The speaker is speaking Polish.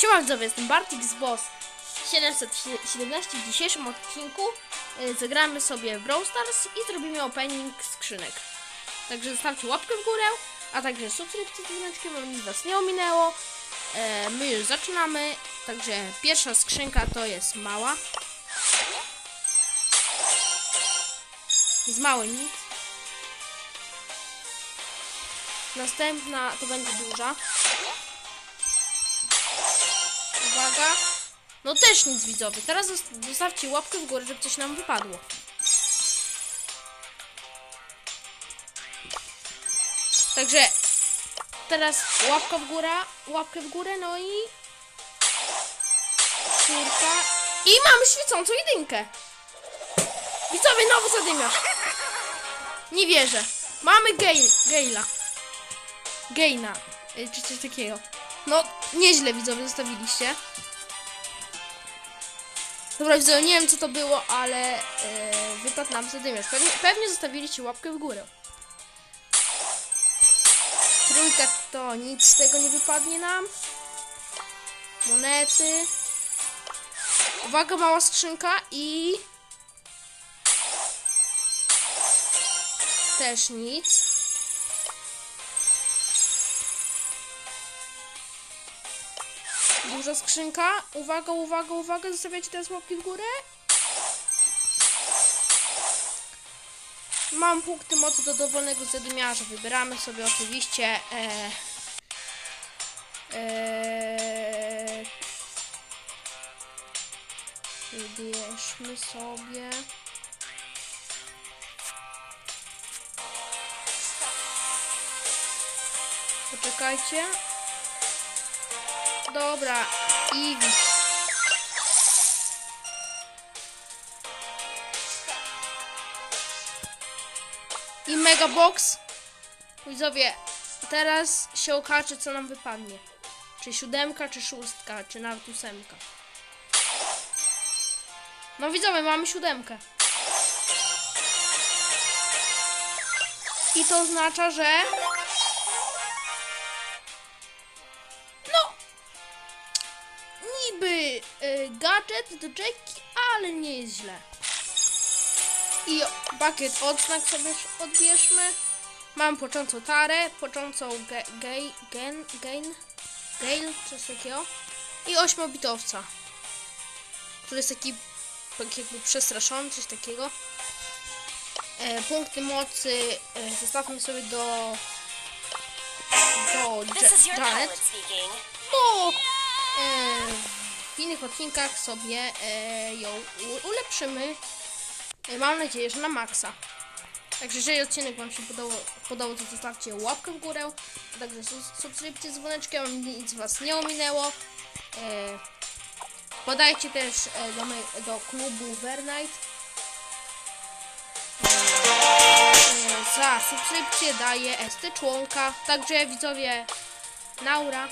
Siema widzowie, jestem Bartik z Boss 717. W dzisiejszym odcinku y, zagramy sobie w Brawl Stars i zrobimy opening skrzynek. Także zostawcie łapkę w górę, a także subskrypcję z dzwoneczkiem, aby nic was nie ominęło. E, my już zaczynamy, także pierwsza skrzynka to jest mała. Z mały nic. Następna to będzie duża. Uwaga. No też nic widzowie. Teraz zos- zostawcie łapkę w górę, żeby coś nam wypadło. Także teraz łapka w górę, łapkę w górę, no i czwórka. I mamy świecącą jedynkę. Widzowie, nowy zadymiarz. Nie wierzę. Mamy Gail, Gaila. Gaina. y, Czy coś takiego. No, nieźle widzowie zostawiliście. Dobra, widzowie, nie wiem co to było, ale e, wypadł nam zadymiarz. Pewnie, pewnie zostawiliście łapkę w górę. Trójka to nic z tego nie wypadnie nam. Monety. Uwaga, mała skrzynka i... Też nic. Duża skrzynka. Uwaga, uwaga, uwaga. Zostawiacie teraz łapki w górę. Mam punkty mocy do dowolnego zadymiarza. Wybieramy sobie oczywiście. E, e, wybierzmy sobie. Poczekajcie. Dobra. I Mega Box. Widzowie, teraz się okaże, co nam wypadnie. Czy siódemka, czy szóstka, czy nawet ósemka. No widzowie, mamy siódemkę. I to oznacza, że... niby y, gadżet do Jacki, ale nie jest źle. I bukiet odznak sobie odbierzmy. Mam począcą tarę, począcą ge, gej, gen, gain, gail, coś takiego. I ośmiobitowca, który jest taki tak jakby przestraszony, coś takiego. E, punkty mocy e, zostawmy sobie do do Janet bo e, w innych odcinkach sobie e, ją ulepszymy. E, mam nadzieję, że na maksa. Także jeżeli odcinek Wam się podobał, podobał to zostawcie łapkę w górę. A także subskrypcję z dzwoneczkiem, nic Was nie ominęło. E, podajcie też e, do, mej, do klubu Vernite. E, e, za subskrypcję daję ST członka. Także widzowie, Naura.